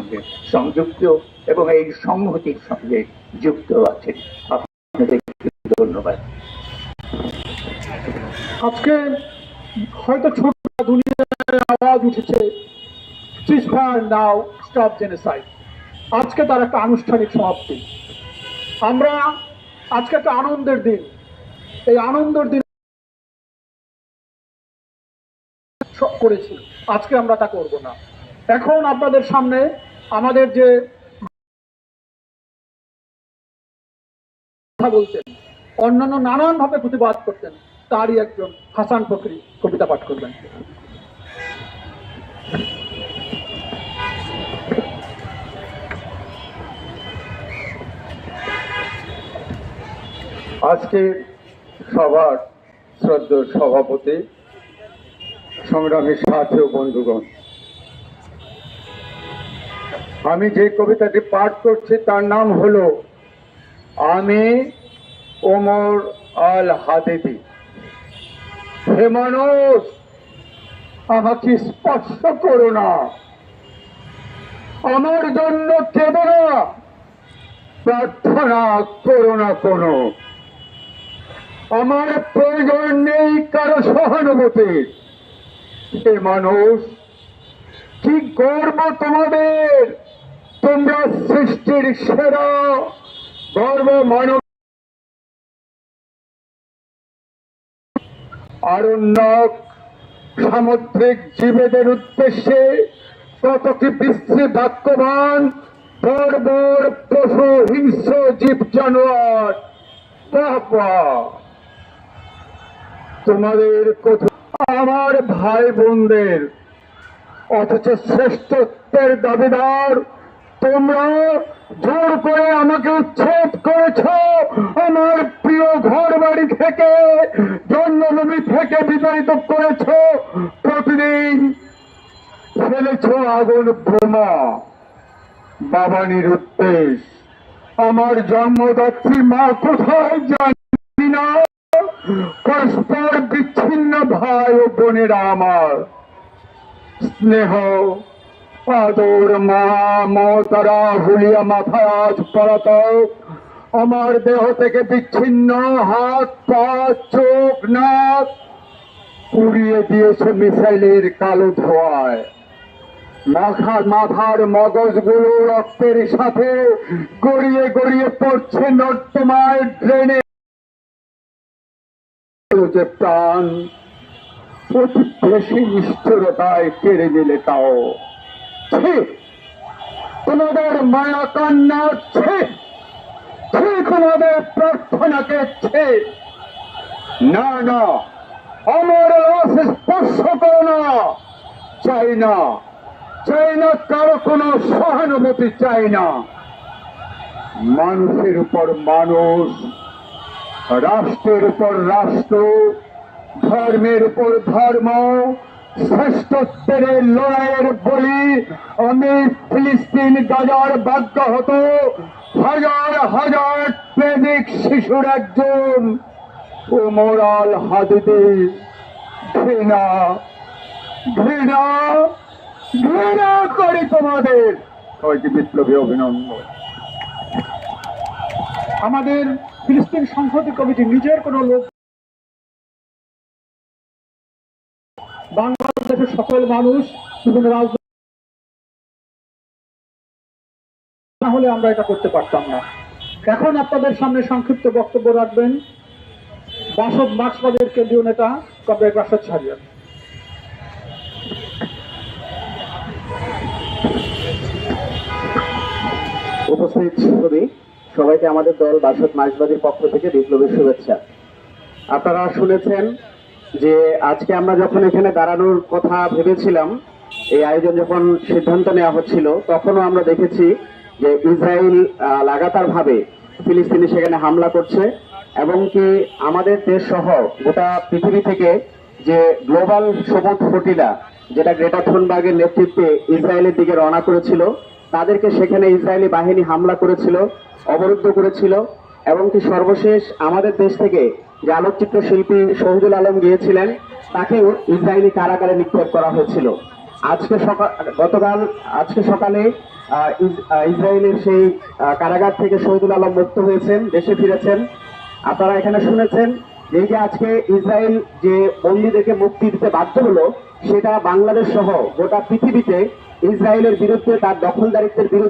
সঙ্গে সংযুক্ত এবং এই সংহতির সঙ্গে যুক্ত আছেন। আপনাদেরকে ধন্যবাদ। আজকে হয়তো ছোট দুনিয়ায় আওয়াজ উঠেছে নাও স্টপ জেনেসাইড আজকে তার একটা আনুষ্ঠানিক সমাপ্তি। আমরা আজকে একটা আনন্দের দিন। এই আনন্দের দিন করেছি। আজকে আমরা তা করব না। এখন আপনাদের সামনে আমাদের যে কথা বলতেন অন্যান্য নানানভাবে প্রতিবাদ করতেন, তারই একজন হাসান ফকরি কবিতা পাঠ করবেন। আজকে সবার শ্রদ্ধ সভাপতি, সংগ্রামী সাথী বন্ধুগণ আমি যে কবিতাটি পাঠ করছি তার নাম হলো আমি ওমর আল হাদিদি হে মানুষ, আমাকে স্পর্শ করো না। আমার জন্য কেঁদো প্রার্থনা করো না কোনো। আমার প্রয়োজন নেই কারও সহানুভূতি। হে মানুষ, কি গর্ব তোমাদের? তোমরা সৃষ্টির সেরা, গর্ব, মানব আরণ্যক, সামুদ্রিক জীবেদের উদ্দেশ্যে কত কি বিশ্রী বাক্যবান বর্বর, পশু, হিংস্র জীব, জানোয়ার তোমাদের আমার ভাই বোনদের, অথচ শ্রেষ্ঠত্বের দাবিদার তোমরা জোর করে আমাকে উচ্ছেদ করেছ আমার প্রিয় ঘর বাড়ি থেকে, জন্মভূমি থেকে বিতাড়িত করেছ। প্রতিদিন ফেলেছ আগুন বোমা। বাবানির উদ্দেশ আমার জন্মদাত্রী মা কোথায় জানি না। পরস্পর বিচ্ছিন্ন ভাই ও বোনেরা আমার স্নেহ আদর মা মতারা হুলিয়া মাথা আজ পলাতক আমার দেহ থেকে বিচ্ছিন্ন হাত, পা, চোখ, নাক পুড়িয়ে দিয়েছে মিসাইলের কালো ধোয়ায়। মাথা, মাথার মগজগুলো রক্তের সাথে গড়িয়ে গড়িয়ে পড়ছে নর্দমায় ড্রেনে। যে প্রাণ অতি বেশি নিষ্ঠুরতায় কেড়ে নিলে তাও। ছি! তোমাদের মায়া কান্না ছে তোমাদের প্রার্থনাকে ছে না না, আমার রস স্পর্শ করো না। চাই না চাই না, কারও কোনো সহানুভূতি চাই না। মানুষের উপর মানুষ, রাষ্ট্রের উপর রাষ্ট্র, ধর্মের উপর ধর্ম শ্রেষ্ঠত্বের লড়াইয়ের বলি আমি ফিলিস্তিন গাজার বাধ্য হতো। হাজার হাজার প্রেমিক শিশুর একজন ও মোরাল হাদিদি, ঘৃণা ঘৃণা ঘৃণা করি তোমাদের। সবাইকে বিপ্লবী অভিনন্দন। আমাদের ফিলিস্তিন সংহতি কমিটি নিজের কোনো লোক বাংলাদেশের সকল মানুষ বিভিন্ন রাজনৈতিক না হলে আমরা এটা করতে পারতাম না। এখন আপনাদের সামনে সংক্ষিপ্ত বক্তব্য রাখবেন বাসদ মার্ক্সবাদের কেন্দ্রীয় নেতা কমরেড রাশেদ সারিয়ান উপস্থিত ছবি সবাইকে আমাদের দল বাসদ মার্ক্সবাদীর পক্ষ থেকে বিপ্লবীর শুভেচ্ছা। আপনারা শুনেছেন যে আজকে আমরা যখন এখানে দাঁড়ানোর কথা ভেবেছিলাম, এই আয়োজন যখন সিদ্ধান্ত নেওয়া হচ্ছিল, তখনও আমরা দেখেছি যে ইসরায়েল লাগাতার ভাবে ফিলিস্তিনি সেখানে হামলা করছে এবং কি আমাদের দেশ সহ গোটা পৃথিবী থেকে যে গ্লোবাল সবুজ ফটিলা যেটা গ্রেটার থুনবার্গের নেতৃত্বে ইসরায়েলের দিকে রওনা করেছিল, তাদেরকে সেখানে ইসরায়েলি বাহিনী হামলা করেছিল, অবরুদ্ধ করেছিল। এবং কি সর্বশেষ আমাদের দেশ থেকে যে আলোকচিত্র শিল্পী শহীদুল আলম গিয়েছিলেন, তাকেও ইসরায়েলি কারাগারে নিক্ষেপ করা হয়েছিল। আজকে সকাল গতকাল, আজকে সকালে ইসরায়েলের সেই কারাগার থেকে শহীদুল আলম মুক্ত হয়েছেন, দেশে ফিরেছেন। আপনারা এখানে শুনেছেন এই যে আজকে ইসরায়েল যে বন্দীদেরকে মুক্তি দিতে বাধ্য হলো, সেটা বাংলাদেশ সহ গোটা পৃথিবীতে ইসরায়েলের বিরুদ্ধে তার দখলদারিত্বের বিরুদ্ধে